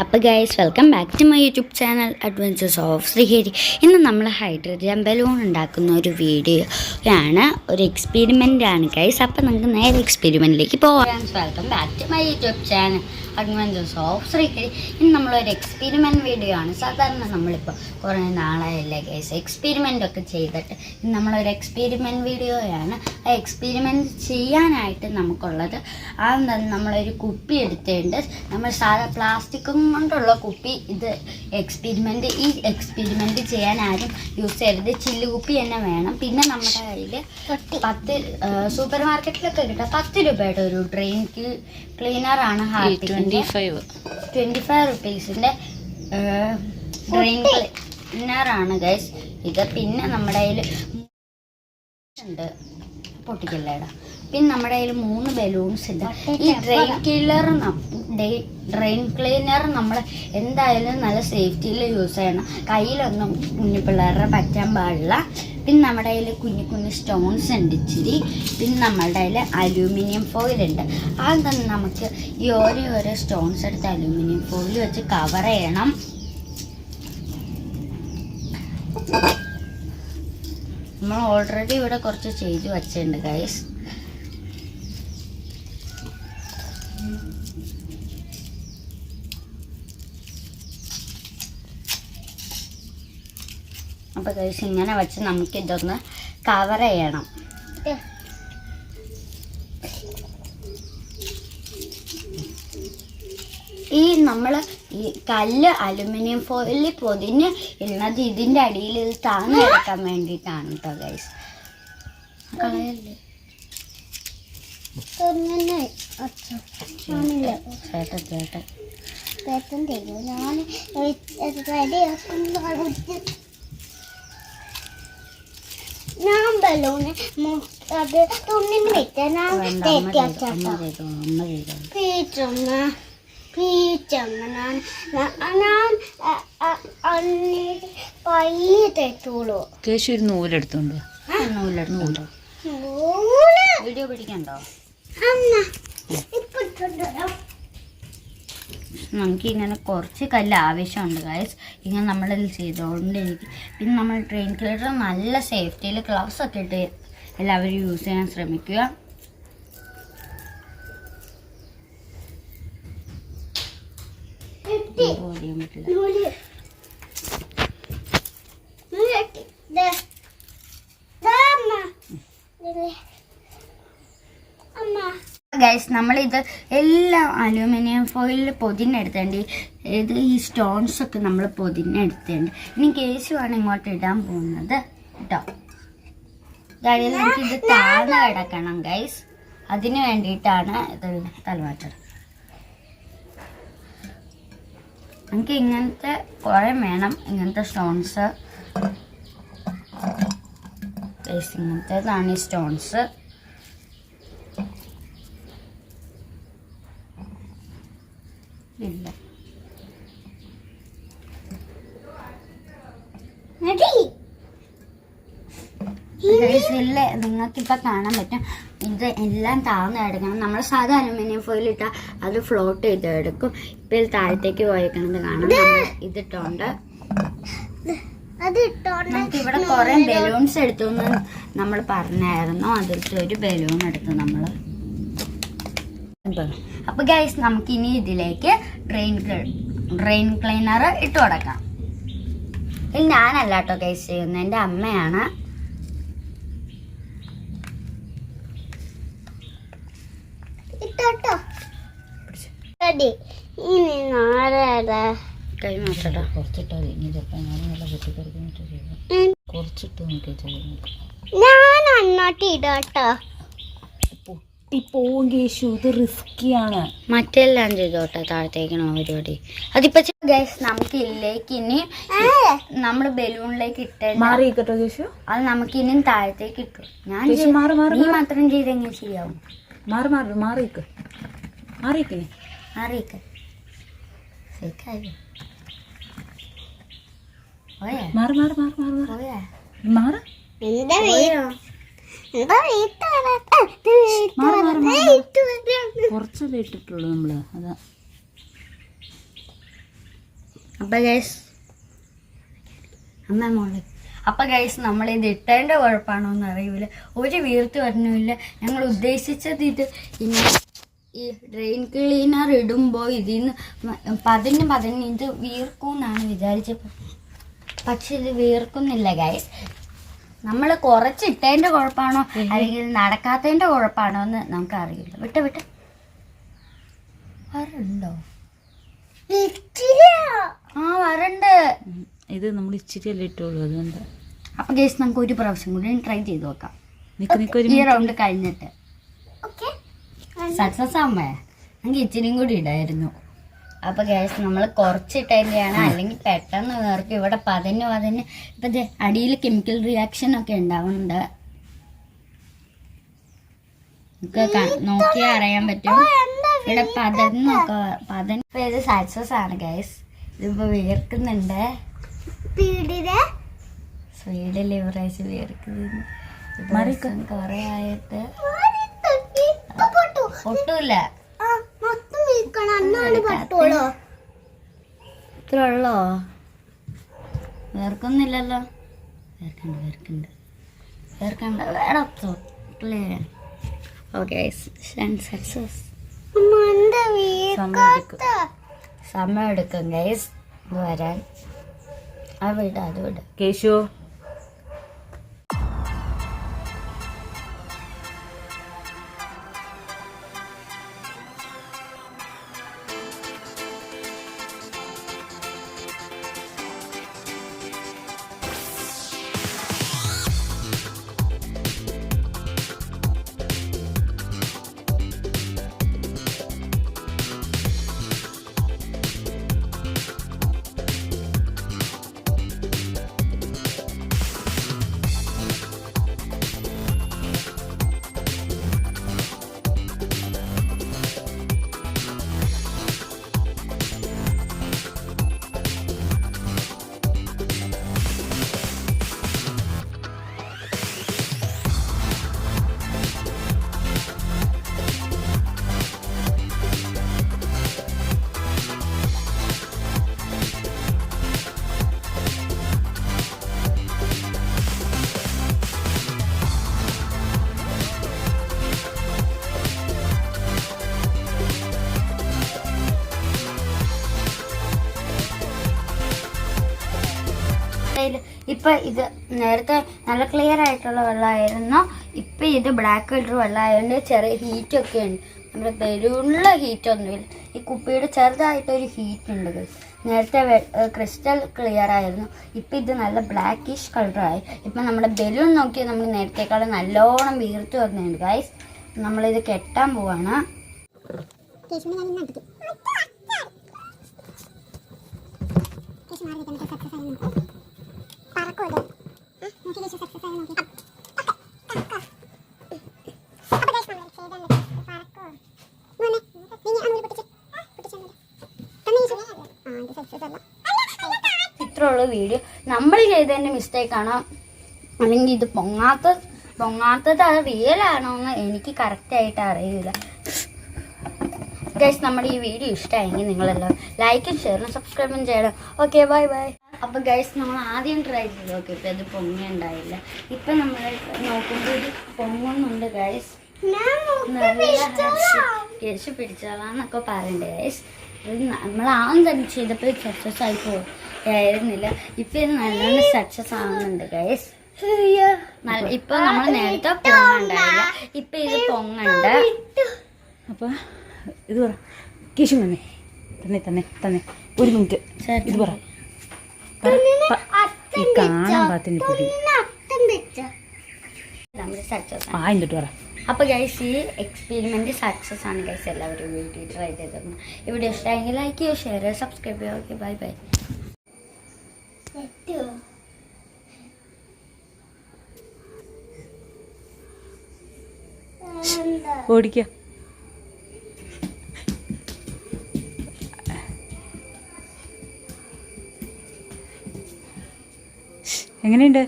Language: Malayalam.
അപ്പോൾ guys welcome back to my YouTube channel adventures of Sreehari ഇന്ന് നമ്മൾ ഹൈഡ്രജൻ ബലൂൺ ഉണ്ടാക്കുന്ന ഒരു വീഡിയോ ആണ് ഒരു എക്സ്പെരിമെന്റ് ആണ് ഗൈസ് അപ്പോൾ നമുക്ക് നേരെ എക്സ്പെരിമെന്റിലേക്ക് പോകാം welcome back to my YouTube channel adventures of Sreehari ഇന്ന് നമ്മളൊരു എക്സ്പെരിമെന്റ് വീഡിയോ ആണ്. സാധാരണ നമ്മളിപ്പോൾ കുറേ നാളായല്ലേ കേസ് എക്സ്പെരിമെന്റ് ഒക്കെ ചെയ്തിട്ട് നമ്മളൊരു എക്സ്പെരിമെന്റ് വീഡിയോയാണ് ആ എക്സ്പെരിമെന്റ് ചെയ്യാനായിട്ട് നമുക്കുള്ളത് ആ നമ്മളൊരു കുപ്പി എടുത്തിട്ടുണ്ട്. നമ്മൾ സാധാ പ്ലാസ്റ്റിക്കും കൊണ്ടുള്ള കുപ്പി ഇത് എക്സ്പെരിമെന്റ് ഈ എക്സ്പെരിമെന്റ് ചെയ്യാൻ ആരും യൂസ് ചെയ്യരുത്. ചില്ലുകുപ്പി തന്നെ വേണം. പിന്നെ നമ്മുടെ കയ്യിൽ പത്ത് സൂപ്പർ മാർക്കറ്റിലൊക്കെ കിട്ടുക പത്ത് രൂപയുടെ ഒരു ഡ്രെയിൻ ക്ലീനർ ആണ് ട്വന്റി ഫൈവ് ട്വന്റി ഫൈവ് റുപ്പീസിന്റെ ഡ്രെയിൻ ക്ലീനർ ആണ് ഗൈസ്. ഇത് പിന്നെ നമ്മുടെ കയ്യിൽ ഉണ്ട്. പൊട്ടിക്കല്ലേടാ. പിന്നെ നമ്മുടെ കയ്യിൽ മൂന്ന് ബലൂൺസ് ഉണ്ട്. ഈ ഡ്രെയിൻ ക്ലീനർ ഡ്രെയിൻ ക്ലീനർ നമ്മൾ എന്തായാലും നല്ല സേഫ്റ്റിയിൽ യൂസ് ചെയ്യണം. കയ്യിലൊന്നും കുഞ്ഞു പിള്ളേരുടെ പറ്റാൻ പാടില്ല. പിന്നെ നമ്മുടെ കയ്യിൽ കുഞ്ഞു കുഞ്ഞു സ്റ്റോൺസ് ഉണ്ട് ഇച്ചിരി. പിന്നെ നമ്മളുടെ കയ്യിൽ അലൂമിനിയം ഫോയിൽ ഉണ്ട്. ആദ്യം നമുക്ക് ഈ ഓരോ ഓരോ സ്റ്റോൺസ് എടുത്ത് അലൂമിനിയം ഫോയിൽ വെച്ച് കവർ ചെയ്യണം. നമ്മൾ ഓൾറെഡി ഇവിടെ കുറച്ച് ചെയ്ത് വെച്ചിട്ടുണ്ട് ഗൈസ് അപ്പൊ ഗൈസ് ഇങ്ങനെ വെച്ച് നമുക്ക് ഇതൊന്ന് കവർ ചെയ്യണം. ഈ നമ്മൾ ഈ കല്ല് അലുമിനിയം ഫോയിലിൽ പൊതിഞ്ഞ് ഇടുന്നത് ഇതിന്റെ അടിയിൽ ഇത് താങ്ങി എടുക്കാൻ വേണ്ടിയിട്ടാണ് കേട്ടോ ഗൈസ്. കേട്ടോ ചേട്ടൻ ചേട്ടൻ. ഞാൻ ബലൂണ് അത് തുണിന് വെച്ച ഞാൻ ഞാൻ ഞാൻ പയ്യ തെറ്റുള്ളൂ കേശു ഒരു നൂലെടുത്തോണ്ട്. നൂലെടുത്തുണ്ടോ വീഡിയോ പിടിക്കണ്ടോ? അമ്മ ഇപ്പൊ. നമുക്ക് ഇങ്ങനെ കുറച്ച് കല്ല് ആവശ്യമുണ്ട് ഗൈസ് ഇങ്ങനെ നമ്മളിൽ ചെയ്തുകൊണ്ട് എനിക്ക് പിന്നെ നമ്മൾ ട്രെയിൻ ക്ലീനർ നല്ല സേഫ്റ്റിയിൽ ഗ്ലൗസ് ഒക്കെ ഇട്ട് എല്ലാവരും യൂസ് ചെയ്യാൻ ശ്രമിക്കുക പറ്റില്ല ഗൈസ് നമ്മളിത് എല്ലാം അലൂമിനിയം ഫോയിലിൽ പൊതിഞ്ഞെടുത്തേണ്ടി ഇത് ഈ സ്റ്റോൺസൊക്കെ നമ്മൾ പൊതിഞ്ഞെടുത്തേണ്ട്. ഇനി കേശുവാണ് ഇങ്ങോട്ട് ഇടാൻ പോകുന്നത്. കേട്ടോ ഗൈസ് എനിക്കിത് താഴ്ന്നു കിടക്കണം ഗൈസ് അതിന് വേണ്ടിയിട്ടാണ് ഇത് തലമാറ്റം. എനിക്ക് ഇങ്ങനത്തെ കുറേ വേണം ഇങ്ങനത്തെ സ്റ്റോൺസ് ഇങ്ങനത്തേതാണ് ഈ സ്റ്റോൺസ് ഇല്ല. ഇല്ല നിങ്ങൾക്കിപ്പോൾ കാണാൻ പറ്റും. ഇത് എല്ലാം താഴ്ന്ന് കിടക്കണം. നമ്മൾ സാധാ അലുമിനിയം ഫോയിൽ ഇട്ടാൽ അത് ഫ്ലോട്ട് ചെയ്ത് എടുക്കും. ഇപ്പം ഇത് താഴത്തേക്ക് പോയേക്കണത് കാണാം. നമ്മൾ ഇതിട്ടുണ്ട് നമുക്ക് ഇവിടെ കുറേ ബലൂൺസ് എടുത്തു എന്ന് നമ്മൾ പറഞ്ഞായിരുന്നു. അതിലത്തെ ഒരു ബലൂൺ എടുത്തു നമ്മൾ അപ്പൊ ഗൈസ് നമുക്ക് ഇനി ഇതിലേക്ക് ഡ്രെയിൻ ഡ്രെയിൻ ക്ലീനർ ഇട്ട് കൊടുക്കാം. ഇത് ഞാനല്ല കേട്ടോ ഗൈസ് ചെയ്യുന്നത് എന്റെ അമ്മയാണ്. ഇട്ടോട്ടോ. ഇനി കൈ മാറ്റട്ടോ കുറച്ചിട്ടാ ഇനി ചിലപ്പോൾ ഞാൻ നല്ല കുറച്ചിട്ട് നോക്കി ഞാൻ അങ്ങോട്ട് ഇടട്ടോ. പൊട്ടിപ്പോവും കേശു. ഇത് റിസ്ക്കിയാണ് മറ്റെല്ലാം ചെയ്തോട്ടെ താഴത്തേക്ക് പരിപാടി. അതിപ്പോ ഗൈസ് നമുക്ക് ഇതിലേക്ക് ഇനി നമ്മൾ ബലൂണിലേക്ക് ഇട്ട മാറി കേട്ടോ കേശു. അത് നമുക്ക് ഇനിയും താഴത്തേക്ക് ഇട്ടു. ഞാൻ മാറി മാറി നീ മാറ്. മാത്രം ചെയ്തെങ്കിൽ ശരിയാവും. മാറി മാറി മാറിക്ക് മാറിക്ക് പോയാ? മാറി മാറി മാറി മാറി മാറി. കുറച്ചല്ലേ ഇട്ടിട്ടുള്ളൂ നമ്മൾ. അതാ. അപ്പൊ ഗൈസ് അമ്മ മോൾ. അപ്പം ഗൈസ് നമ്മൾ ഇത് ഇട്ടതിന്റെ കുഴപ്പമാണോ എന്ന് അറിയില്ല ഒരു വീർത്ത് വരണമില്ല ഞങ്ങൾ ഉദ്ദേശിച്ചത് ഇത് ഇനി ഈ ഡ്രെയിൻ ക്ലീനർ ഇടുമ്പോൾ ഇതിൽ നിന്ന് പതിന് പതിന് ഇത് വീർക്കും എന്നാണ് വിചാരിച്ചപ്പോൾ പക്ഷെ ഇത് വീർക്കുന്നില്ല ഗൈസ് നമ്മൾ കുറച്ചിട്ടതിന്റെ കുഴപ്പമാണോ അല്ലെങ്കിൽ നടക്കാത്തതിന്റെ കുഴപ്പമാണോ എന്ന് നമുക്ക് അറിയില്ല വിട്ട് വിട്ട്. വരണ്ടോ? ആ വരണ്ട്. ഇത് നമ്മൾ ഇച്ചിരി അല്ലേ ഇട്ടുള്ളൂ അതുകൊണ്ട്. അപ്പൊ ഗേസ് നമുക്ക് ഒരു പ്രാവശ്യം കൂടി ട്രൈ ചെയ്ത് നോക്കാം. ഈ റൗണ്ട് കഴിഞ്ഞിട്ട്. ഓക്കെ സക്സസ് ആവുമ്പോ നമുക്ക് ഇച്ചിരിയും കൂടി ഇടായിരുന്നു. അപ്പൊ ഗ്യാസ് നമ്മൾ കുറച്ചിട്ടല്ലാണ് അല്ലെങ്കിൽ പെട്ടെന്ന് വേർക്കും. ഇവിടെ പതിനു പതിന് ഇപ്പൊ അടിയിൽ കെമിക്കൽ റിയാക്ഷൻ ഒക്കെ ഉണ്ടാവുന്നുണ്ട്. നമുക്ക് നോക്കിയാൽ അറിയാൻ പറ്റും. ഇവിടെ പതിനൊക്കെ പതിന് ഇത് സക്സസ് ആണ് ഗൈസ് ഇതിപ്പോ വീർക്കുന്നുണ്ട്. പീടിയുടെ സ്വീഡ് ലിവറേജ്. കൊറേ ആയിട്ട്. ഇപ്പൊ ഇത്ര ഉള്ളോ വേർക്കൊന്നുമില്ലല്ലോ. വേർക്കണ്ട വേർക്കണ്ട. വേർക്കണ്ട ക്ലിയർ ഓക്കെ സക്സസ് സമയം എടുക്കും. ഗൈസ് വരാൻ. ആ വീട് അത് വിടാം. കേശു. ഇപ്പൊ ഇത് നേരത്തെ നല്ല ക്ലിയർ ആയിട്ടുള്ള വെള്ളമായിരുന്നു. ഇപ്പം ഇത് ബ്ലാക്ക് കളർ വെള്ളമായതുകൊണ്ട് ചെറിയ ഹീറ്റൊക്കെ ഉണ്ട്. നമ്മുടെ ബലൂണിലെ ഹീറ്റൊന്നുമില്ല ഈ കുപ്പിയുടെ ചെറുതായിട്ടൊരു ഹീറ്റ് ഉണ്ട്. നേരത്തെ ക്രിസ്റ്റൽ ക്ലിയർ ആയിരുന്നു. ഇപ്പം ഇത് നല്ല ബ്ലാക്കിഷ് കളറായി ഇപ്പം നമ്മുടെ ബലൂൺ നോക്കി നമ്മൾ നേരത്തേക്കാളും നല്ലോണം വീർത്ത് വന്നിട്ടുണ്ട് ഗൈസ് നമ്മളിത് കെട്ടാൻ പോവാണ്. കേശുവിനെ ഇത്രയുള്ള വീഡിയോ നമ്മൾ ചെയ്തതിന്റെ മിസ്റ്റേക്കാണ് അല്ലെങ്കിൽ ഇത് പൊങ്ങാത്ത പൊങ്ങാത്തത് അത് റിയൽ ആണോ എന്ന് എനിക്ക് കറക്റ്റായിട്ട് അറിയില്ല. ഗൈസ് നമ്മുടെ ഈ വീഡിയോ ഇഷ്ടമായെങ്കിൽ നിങ്ങളെല്ലാം ലൈക്കും ഷെയറും സബ്സ്ക്രൈബും ചെയ്യണം. ഓക്കെ ബൈ ബൈ അപ്പോൾ ഗൈസ് നമ്മൾ ആദ്യം ട്രൈ ചെയ്ത് നോക്കി ഇപ്പൊ അത് പൊങ്ങുണ്ടായില്ല ഇപ്പൊ നമ്മൾ നോക്കുമ്പോൾ ഇത് പൊങ്ങുന്നുണ്ട് ഗൈസ് കേസ് പിടിച്ചോളാന്നൊക്കെ പറയണ്ടേ ഗൈസ് ഇത് നമ്മൾ ആദ്യം തന്നെ ചെയ്തപ്പോൾ സക്സസ് ആയി പോയിരുന്നില്ല ഇപ്പൊ ഇത് നല്ലോണം സക്സസ് ആവുന്നുണ്ട് ഗൈസ് ഇപ്പൊ നമ്മൾ നേരത്തെ പൊങ്ങണ്ടായില്ല. ഇപ്പൊ ഇത് പൊങ്ങണ്ട്. അപ്പൊ ഇത് പറ. കേശു തന്നെ തന്നെ തന്നെ തന്നെ. ഒരു മിനിറ്റ് ഇത് പറ. ഈ കാണാൻ പാത്തിന് പിടി. വെച്ച. നമ്മൾ സക്സസ് ആ എന്നിട്ട് പറ. അപ്പൊ ഗൈസ് ഈ എക്സ്പെരിമെന്റ് സക്സസ് ആണ് ഗൈസ് എല്ലാവരും വീട്ടിൽ ട്രൈ ചെയ്തത്. ഇവിടെ ഇഷ്ടമായെങ്കിൽ ലൈക്ക് ചെയ്യുക ഷെയർ ചെയ്യുക സബ്സ്ക്രൈബ് ചെയ്യുക. ഓക്കെ ബൈ ബൈ എന്താ? എങ്ങനെയുണ്ട്?